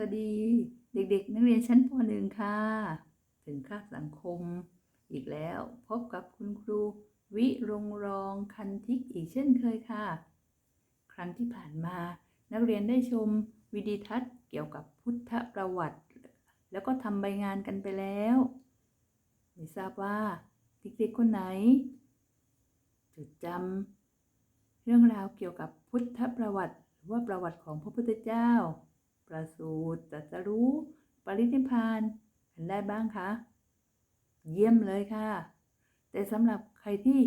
วัสดีเด็กๆ นักเรียนชั้นป .1 ค่ะ ถึงคาบสังคม อีกแล้วพบกับคุณครู วิรงรองคันทิกอีกเช่นเคยค่ะ ครั้งที่ผ่านมา นักเรียนได้ชมวิดีทัศน์เกี่ยวกับพุทธประวัติ แล้วก็ทำใบงานกันไปแล้วไม่ทราบว่าเด็กๆคนไหน จดจำเรื่องราวเกี่ยวกับพุทธประวัติหรือว่าประวัติของพระพุทธเจ้า ประสูติตรัสรู้ ปรินิพานกันได้บ้างคะ เยี่ยมเลยค่ะ แต่สำหรับใครที่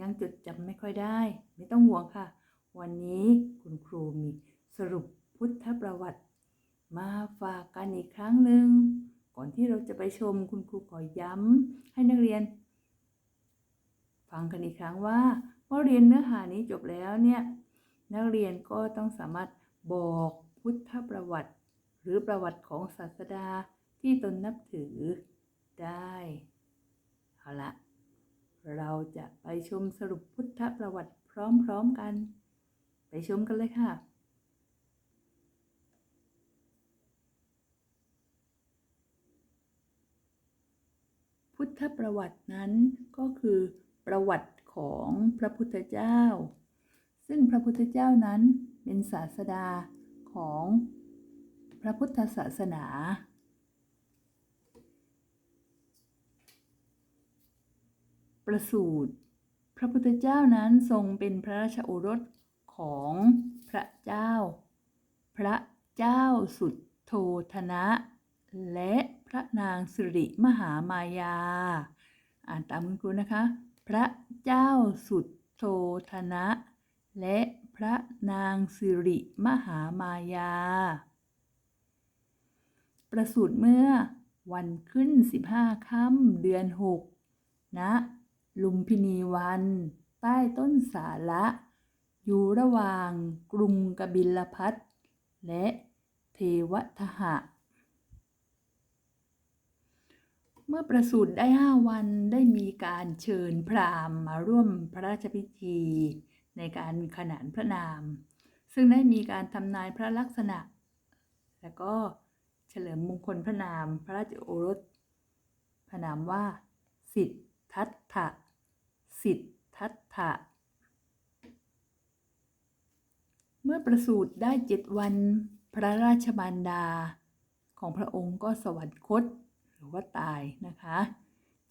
ยังจดจำไม่ค่อยได้ ไม่ต้องห่วงค่ะ วันนี้คุณครูมีสรุปพุทธประวัติ มาฝากกันอีกครั้งหนึ่ง ก่อนที่เราจะไปชมคุณครูขอย้ำให้นักเรียน ฟังกันอีกครั้งว่าเมื่อเรียนเนื้อหานี้จบแล้วเนี่ยนักเรียนก็ต้องสามารถบอก พุทธประวัติ หรือประวัติของศาสดาที่ตนนับถือได้ เอาละเราจะไปชมสรุปพุทธประวัติพร้อมๆกัน ไปชมกันเลยค่ะพุทธประวัตินั้นก็คือประวัติของพระพุทธเจ้า ซึ่งพระพุทธเจ้านั้นเป็นศาสดา ของพระพุทธศาสนา ประสูติพระพุทธเจ้านั้นทรงเป็นพระราชโอรสของพระเจ้า พระเจ้าสุดโทธนะ และพระนางสิริมหามายา อ่านตามคุณครูนะคะ พระเจ้าสุดโทธนะ และ ระนางสิริมหามายา ประสูติเมื่อวันขึ้น15ค่ำเดือน6ณะลุมพินีวัน ใต้ต้นสาละ อยู่ระหว่างกรุงกบิลพัทและเทวทหะ เมื่อประสูติได้ห้าวันได้มีการเชิญพราหมณ์มาร่วมพระราชพิธี ในการขนานพระนาม ซึ่งได้มีการทำนายพระลักษณะ และก็เฉลิมมงคลพระนาม พระราชโอรสพระนามว่า สิทธัตถะสิทธัตถะเมื่อประสูติได้เจ็ดวัน พระราชบารดา ของพระองค์ก็สวรรคตหรือว่าตายนะคะ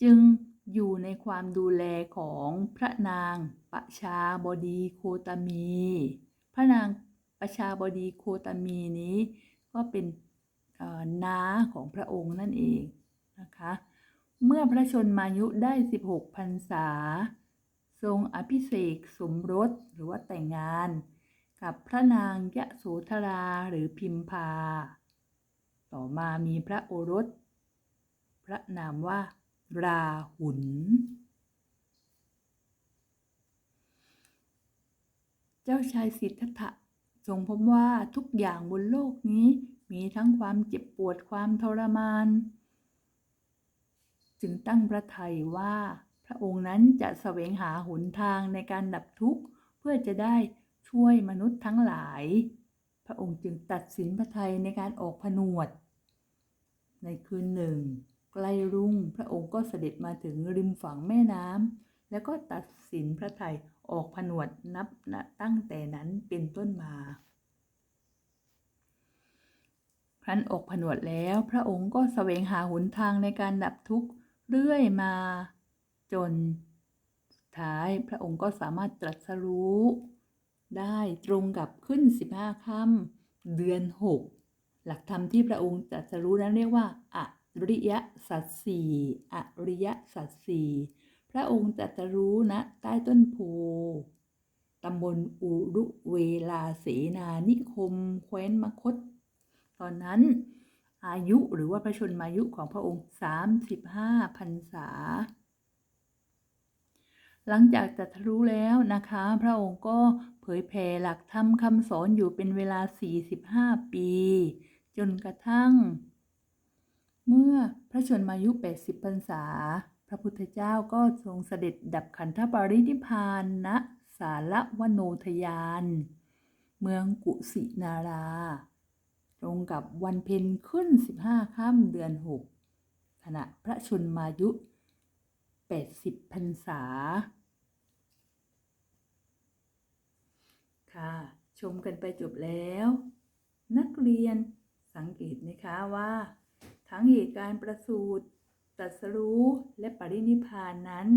จึง อยู่ในความดูแลของพระนางประชาบดีโคตมี พระนางประชาบดีโคตมีนี้ ก็เป็นน้าของพระองค์นั่นเองนะคะ เมื่อพระชนมายุได้ 16พรรษา ทรงอภิเษกสมรสหรือว่าแต่งงาน กับพระนางยะโสธราหรือพิมพา ต่อมามีพระโอรส พระนามว่า ราหุลเจ้าชายสิทธัตถะทรงพบว่าทุกอย่างบนโลกนี้มีทั้งความเจ็บปวดความทรมาน จึงตั้งพระทัยว่าพระองค์นั้นจะแสวงหาหนทางในการดับทุกข์เพื่อจะได้ช่วยมนุษย์ทั้งหลาย พระองค์จึงตัดสินพระทัยในการออกผนวด ในคืนหนึ่ง ใกล้รุ่งพระองค์ก็เสด็จมาถึงริมฝั่งแม่น้ำแล้วก็ตัดสินพระทัยออกผนวดนับตั้งแต่นั้นเป็นต้นมาครั้นออกผนวดแล้วพระองค์ก็แสวงหาหนทางในการดับทุกข์เรื่อยมาจนสุดท้ายพระองค์ก็สามารถตรัสรู้ ได้ตรงกับขึ้น 15ค่ำเดือน 6 หลักธรรมที่พระองค์ตรัสรู้นั้นเรียกว่าอะ ริยสัจสี่อริยสัจสี่พระองค์ตรัสรู้ณนะใต้ต้นโพตำบลอุรุเวลาเสนานิคม แคว้นมคต ตอนนั้น อายุหรือว่าพระชนมายุของพระองค์ 35พรรษา หลังจากตรัสรู้แล้วนะคะ พระองค์ก็เผยแผ่หลักธรรมคำสอนอยู่เป็นเวลา 45 ปี จนกระทั่ง เมื่อพระชนมายุ 80พรรษา พระพุทธเจ้าก็ทรงเสด็จดับขันธปรินิพานณสารวโนทยาน เมืองกุสินารา ตรงกับวันเพ็ญขึ้น 15ค่ำเดือน 6 ขณะพระชนมายุ 80พรรษา ค่ะ ชมกันไปจบแล้ว นักเรียนสังเกตไหมคะว่า ทั้งเหตุการณ์ประสูติตรัสรู้และปรินิพานนั้น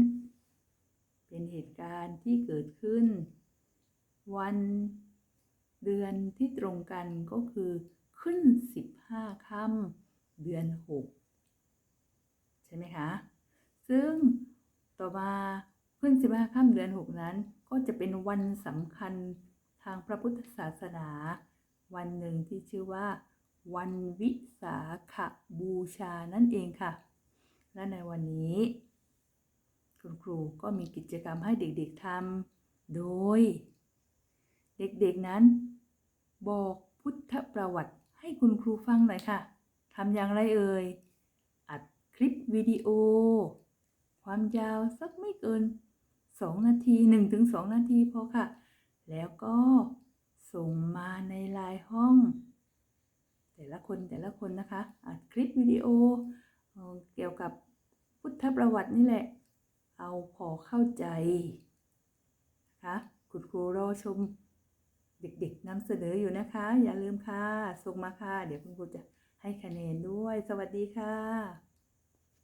เป็นเหตุการณ์ที่เกิดขึ้น วันเดือนที่ตรงกันก็คือขึ้น 15ค่ำเดือน 6 ใช่ไหมคะ ซึ่งต่อมาขึ้น 15ค่ำเดือน 6 นั้น ก็จะเป็นวันสำคัญทางพระพุทธศาสนา วันหนึ่งที่ชื่อว่า วันวิสาขบูชานั่นเองค่ะ และในวันนี้ คุณครูก็มีกิจกรรมให้เด็กๆทำโดย เด็กๆนั้น บอกพุทธประวัติให้คุณครูฟังหน่อยค่ะทำอย่างไรเอ่ย อัดคลิปวิดีโอ ความยาวสักไม่เกิน 2 นาที 1-2 นาทีพอค่ะ แล้วก็ส่งมาในไลน์ห้อง แต่ละคนแต่ละคนนะคะอัดคลิปวิดีโอเกี่ยวกับพุทธประวัตินี่แหละ เอาพอเข้าใจนะคะคุณครูรอชมเด็กๆนำเสนออยู่นะคะ อย่าลืมค่ะส่งมาค่ะ เดี๋ยวคุณครูจะให้คะแนนด้วย สวัสดีค่ะ